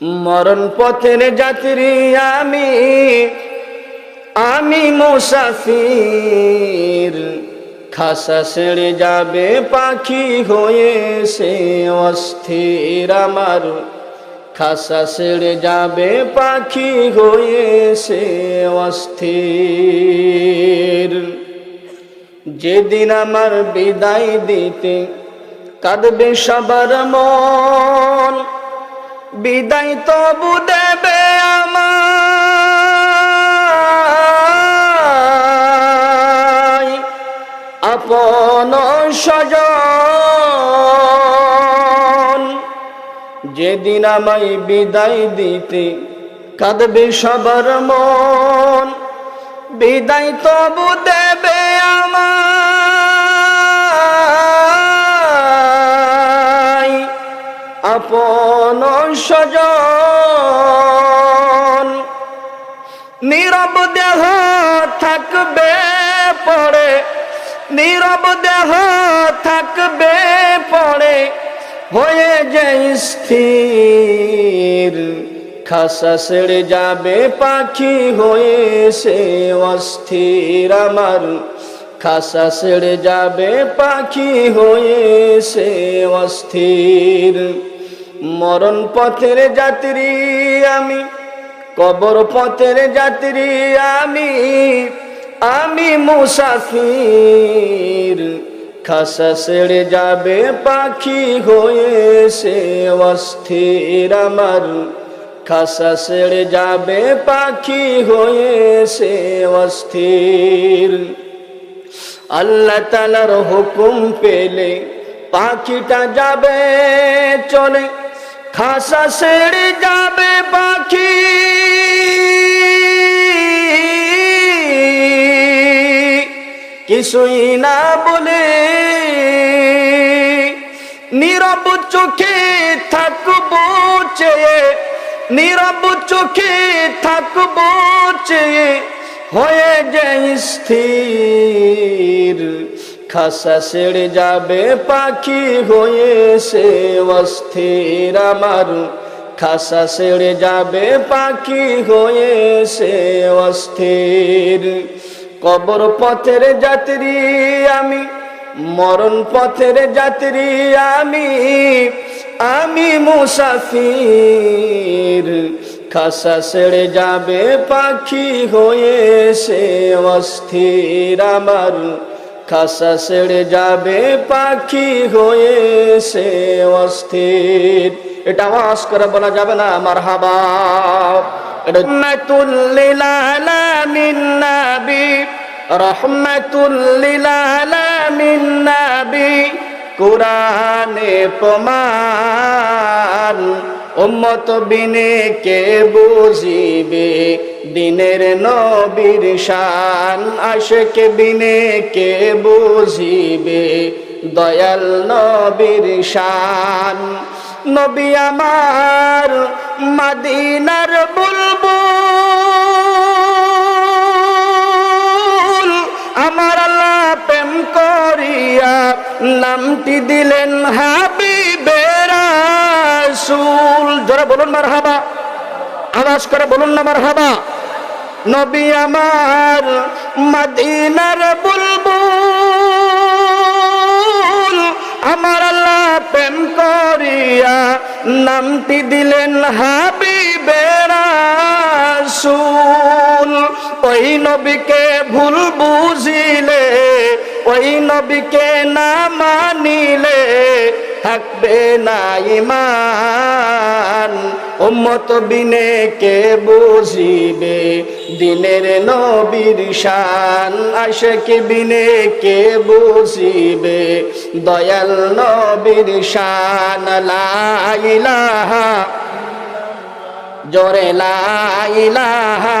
মরণ পথের যাত্রী আমি আমি মুসাফির। খাসা ছেড়ে যাবে পাখি হয়ে সে অস্থির আমার। খাসা ছেড়ে যাবে পাখি হয়ে সে অস্থির। যেদিন আমার বিদায় দিতে কাঁদবে সবার মন বিদায় তবু দেবে আমায়। আপন স্বজন, যেদিন আমায় বিদায় দিতে কাঁদবে সবার মন, বিদায় তবু দেবে আমায়। আপন স্বজন। নীরব দেহ থাকবে পড়ে, নীরব দেহ থাকবে পড়ে, হয়ে যায় স্থির। খাসা ছেড়ে যাবে পাখি হয়ে সে অস্থির আমার। খাসা ছেড়ে যাবে পাখি হয়ে সে অস্থির। মরণ পথের যাত্রী আমি, কবর পথের যাত্রী আমি আমি মুসাফির। খাসা ছেড়ে যাবে পাখি হয়ে সে অস্থির আমার। খাসা ছেড়ে যাবে পাখি হয়ে সে অস্থির। আল্লাহ তালার হুকুম পেলে পাখিটা যাবে, চলে খাসা ছেড়ে যাবে পাখি। কিছুই না বলে নীরব চোখে থাকব চেয়ে, নীরব চোখে থাকব চেয়ে, হয়ে যায় স্থির। খাসা ছেড়ে যাবে পাখি হয়ে সে অস্থির আমার। খাসা ছেড়ে যাবে পাখি হয়ে সে অস্থির। কবর পথের যাত্রী আমি, মরণ পথের যাত্রী আমি আমি মুসাফির। খাসা ছেড়ে যাবে পাখি হয়ে সে অস্থির আমার। খাসা ছেড়ে যাবে পাখি হয়ে সে অস্থির। এটা আওয়াজ করে বলা যাবে না আমার হাবা রহমাতুল্লিল আলামিন নবী রহমাতুল্লিল আলামিন নবী কোরআনে প্রমাণ। উম্মত বিনে কে বুঝিবে? দিনের নবীর শান আশেক বিনে কে বুঝিবে? দয়াল নবীর শান। নবী আমার মদিনার বুলবুল, আমার আল্লাহ প্রেম করিয়া নামটি দিলেন হাবিবে যারা বলুন মার হাবা আওয়াজ করে বলুন না মার হাবা নবী আমার মদিনার বুলবুল, আমার আল্লাহ প্রেম করিয়া নামটি দিলেন হাবিবে রাসূল। ওই নবীকে ভুল বুঝিলে, ওই নবীকে না মানিলে থাকবে না ইমান উম্মত বিনে কে বুঝিবে? দিনের নবীর শান। আশেক বিনে কে বুঝিবে? দয়াল নবীর শান। লা ইলাহা, জোরে লা ইলাহা।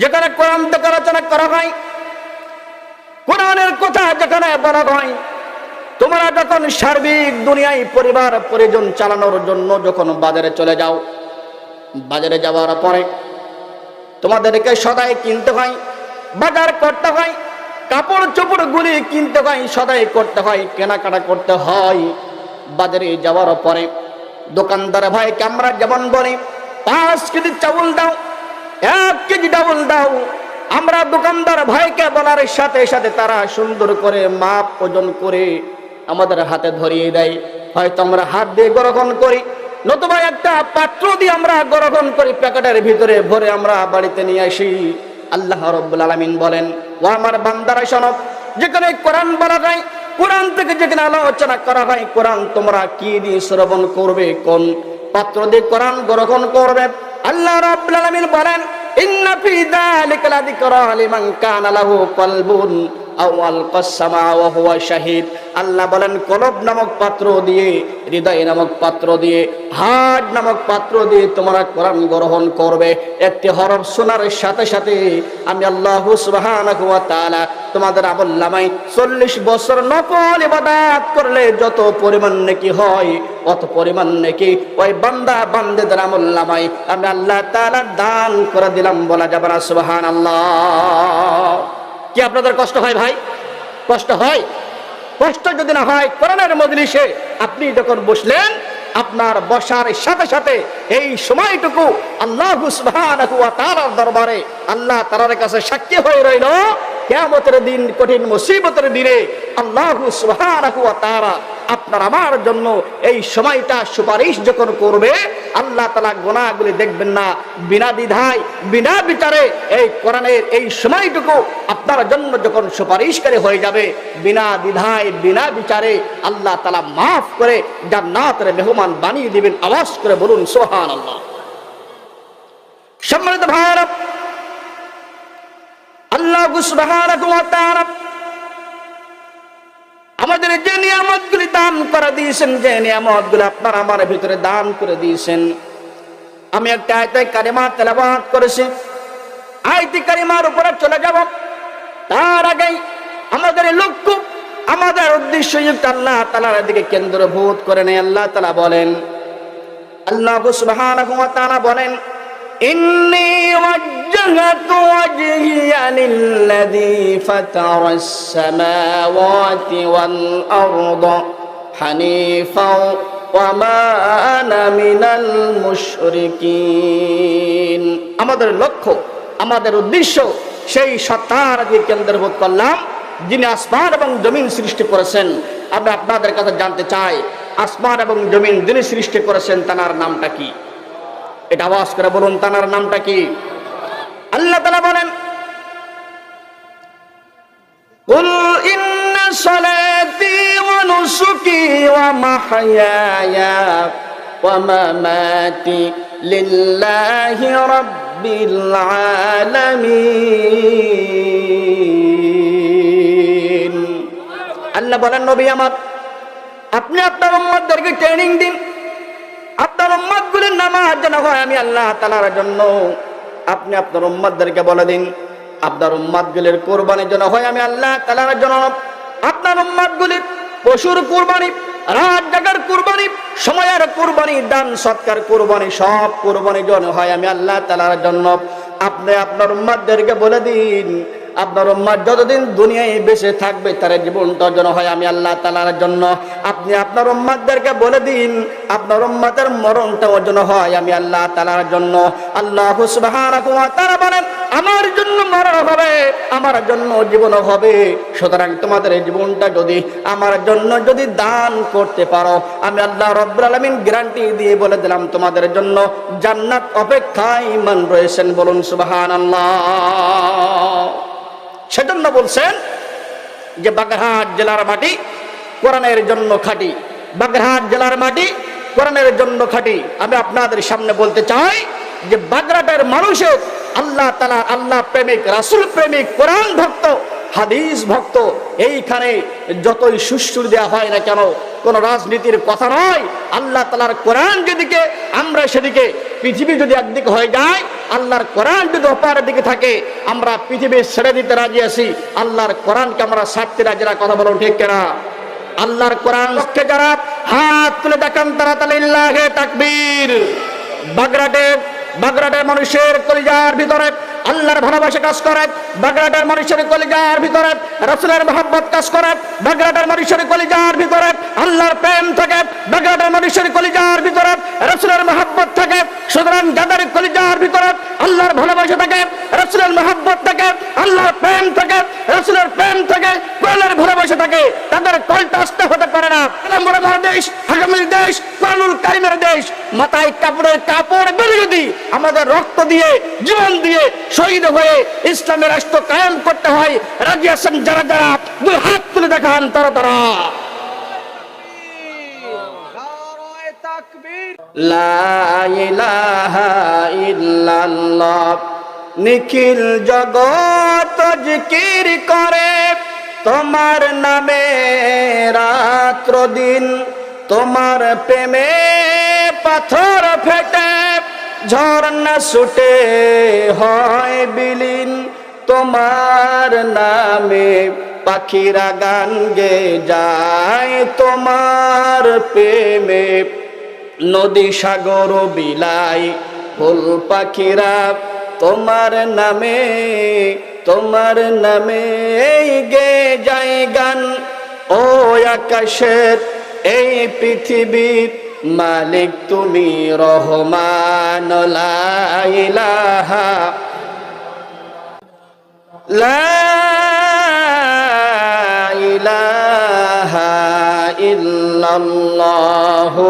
যেখানে কোরআন থেকে রচনা করা হয়, কোরআনের কথা যেখানে বলা হয়, তোমরা যখন সার্বিক দুনিয়ায় পরিবার, পরিজন চালানোর জন্য যখন বাজারে চলে যাও, বাজারে যাওয়ার পরে তোমাদেরকে সদাই কিনতে হয়, বাজার করতে হয়, কাপড় চোপড় গুলি কিনতে হয়, সদাই করতে হয়, কেনাকাটা করতে হয়। বাজারে যাওয়ার পরে দোকানদার ভাইকে আমরা যেমন বলি, পাঁচ কেজি চাউল দাও এক কেজি ডাবল দাও। আমরা দোকানদার ভাইকে বলার সাথে সাথে তারা সুন্দর করে মাপ ওজন করে আমাদের হাতে ধরিয়ে দেয়। হয়তো আমরা হাত দিয়ে গ্রহণ করি, নতুবা একটা পাত্র দিয়ে আমরা গ্রহণ করি, প্যাকেটের ভিতরে ভরে আমরা বাড়িতে নিয়ে আসি। আল্লাহ রব্বুল আলমিন বলেন, ও আমার বান্দারা সনব যেখানে কোরআন বলা যায়, কোরআন থেকে যেখানে আলোচনা করা হয়, কোরআন তোমরা কি দিয়ে শ্রবণ করবে, কোন পাত্র দিয়ে কোরআন গ্রহণ করবে? আল্লাহ রাব্বুল আলামিন বলেন ইন্না ফি যালিকা লাযিকরা লিমান কানা লাহু কলবুন। হুয়া আল্লাহ বলেন, কলব নামক পাত্র দিয়ে, হৃদয় নামক পাত্র দিয়ে হার্ট নামক পাত্র দিয়ে তোমরা কোরআন গ্রহণ করবে। একটি হরফ শোনার সাথে সাথে আমি আল্লাহ তাআলা তোমাদের আমল নামাই চল্লিশ বছর নকল ইবাদত করলে যত পরিমাণ নাকি হয়, অত পরিমাণ নাকি। ওই বান্দা, বান্দেদের আমল নামাই আমি আল্লাহ তাআলা দান করে দিলাম বলা যাবে না, সুবহানাল্লাহ। কি আপনাদের কষ্ট হয় ভাই? কষ্ট হয়? কষ্ট যদি না হয় করোনার মজলিসে আপনি যখন বসলেন, আপনার বসার সাথে সাথে এই সময়টুকু আল্লাহ দরবারে আল্লাহ তারার কাছে সাক্ষী হয়ে রইল। কিয়ামতের দিন, কঠিন মুসিবতের দিনে আল্লাহ তাআলা আপনার আমার জন্য এই সময়টা সুপারিশ যখন করবে, আল্লাহ তালা গোনাগুলি দেখবেন না। বিনা দ্বিধায়, বিনা বিচারে এই কোরআনের এই সময়টুকু আপনার জন্য যখন সুপারিশকারী হয়ে যাবে, বিনা দ্বিধায়, বিনা বিচারে আল্লাহ তালা মাফ করে জান্নাতের মেহমান বানিয়ে দিবেন। আওয়াজ করে বলুন সোহান আল্লাহ সম্মানিত ভারত আমাদের যে নিয়ামত গুলি দান করে দিয়েছেন, যে নিয়ামত গুলি আপনার আমার ভিতরে দান করে দিয়েছেন। আমি একটা আয়তায় কারিমা তেলাবাদ করেছি। আয়তি কারিমার উপরে চলে যাব। তার আগেই আমাদের লক্ষ্য, আমাদের উদ্দেশ্য আল্লাহ তালার দিকে কেন্দ্রভূত করে নেই আল্লাহ তালা বলেন, আল্লাহ তাআলা বলেন إني وجهت وجهي للذي فطر السماوات والأرض حنيفا وما أنا من المشركين আমাদের লক্ষ্য আমাদের উদ্দেশ্য সেই সত্তার দিকে কেন্দ্রভূত করলাম যিনি আসমান এবং জমিন সৃষ্টি করেছেন আমি আপনাদের কাছে জানতে চাই আসমান এবং জমিন যিনি সৃষ্টি করেছেন তার নামটা কি এটা আওয়াজ করে বলুন তানার নামটা কি আল্লাহ তালা বলেন قل إن صلاتي ونسكي ومحياي ومماتي لله رب العالمين আল্লাহ বলেন নবী আমার আপনি আপনার উম্মতদেরকে ট্রেনিং দিন আপনার উম্মত গুলির নামাজ যেন হয়, আমি আল্লাহ তালার জন্য। আপনি আপনার উম্মতদেরকে বলে দিন, আপনার উম্মত গুলির কোরবানির জন্য হয়, আমি আল্লাহ তালার জন্য। আপনার উম্মত গুলির পশুর কোরবানি, রাত জাগার কোরবানি, সময়ের কোরবানি, দান সৎকার কোরবানি, সব কোরবানি জন হয়, আমি আল্লাহ তালার জন্য। আপনি আপনার উম্মতদেরকে বলে দিন আপনার উম্মার যতদিন দুনিয়ায় বেঁচে থাকবে, তার জীবনটা যেন হয়। আমি আল্লাহ তালার জন্য আপনি আপনার উম্মাদেরকে বলে দিন, আপনার উম্মাদের মরণটা অর্জন হয়। আমি আল্লাহ তালার জন্য আল্লাহ ওয়া বলেন, আমার জন্য মরণ হবে, আমার জন্য জীবন হবে। সুতরাং তোমাদের এই জীবনটা যদি আমার জন্য যদি দান করতে পারো, আমি আল্লাহ রব্বুল আলামিন গ্যারান্টি দিয়ে বলে দিলাম, তোমাদের জন্য জান্নাত অপেক্ষায় মান রয়েছেন। বলুন সুবহানাল্লাহ। সেজন্য বলছেন যে বাগেরহাট জেলার মাটি কোরআনের জন্য খাটি। বাগেরহাট জেলার মাটি কোরআনের জন্য খাটি। আমি আপনাদের সামনে বলতে চাই যে বাগরাটের মানুষও আল্লাহ তালা আল্লাহ প্রেমিক, রাসুল প্রেমিক, কোরআন ভক্ত হাদিস ভক্ত, এইখানে যতই সুশ্রুর দেওয়া হয় না কেন, কোন রাজনীতির কথা নয়। আল্লাহ তালার কোরআন যেদিকে, আমরা সেদিকে, পৃথিবী যদি একদিকে হয়ে যায়, আল্লাহর কোরআন যদি অপারের দিকে থাকে, আমরা পৃথিবী ছেড়ে দিতে রাজি আছি। আল্লাহর কোরআনকে আমরা ছাড়তে রাজি না কথা বলুন ঠিক কেনা? আল্লাহর কোরআন লক্ষ্যে যারা হাত তুলে দেখান, তারা তাহলে ইল্লাহে তাকবীর। বাগরাটে বাগরাটের মানুষের কলিজার ভিতরে আল্লাহর ভালোবাসা কাজ করে বাগরাটের মানুষের কলিজার ভিতরে রসুলের মহব্বত কাজ করে বাগরাটের মানুষের কলিজার ভিতরে আল্লাহর প্রেম থাকে বাগরাটের মানুষের কলিজার ভিতরে রসুলের মহব্বত থাকে, সুতরাং যাদের কলিজার ভিতরে আল্লাহর ভালোবাসা থাকে, রসুলের মহব্বত থাকে, আল্লাহর প্রেম থাকে, রসুলের প্রেম থাকে, কোরআনের ভালোবাসা থাকে, তাদের কলটা আসতে হতে পারে না। আমার দেশ আগামীর দেশ, কোরআনুল কারিমের দেশ, মাথায় কাপড়ের কাপড় বেলে যদি আমাদের রক্ত দিয়ে, জীবন দিয়ে শহীদ হয়ে ইসলামের রাষ্ট্র কায়েম করতে হয়। রাজি আছেন যারা যারা? দুই হাত তুলে দেখান তারা তারা। নিখিল জগৎ জিকির করে। তোমার নামে রাত্র দিন তোমার প্রেমে পাথর ফেটে। ঝর্ণা ছুটে হয় বিলীন, তোমার নামে পাখিরা গান গে যায়, তোমার প্রেমে নদী সাগর বিলাই ফুল পাখিরা তোমার নামে তোমার নামে গে যাই গান। ও আকাশের এই পৃথিবীর মালিক তুমি রহমান লাইলাহা লাইলাহা ইল্লাল্লাহু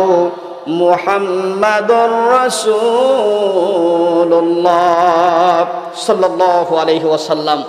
মুহাম্মাদুর রাসূলুল্লাহ সাল্লাল্লাহু আলাইহি ওয়াসাল্লাম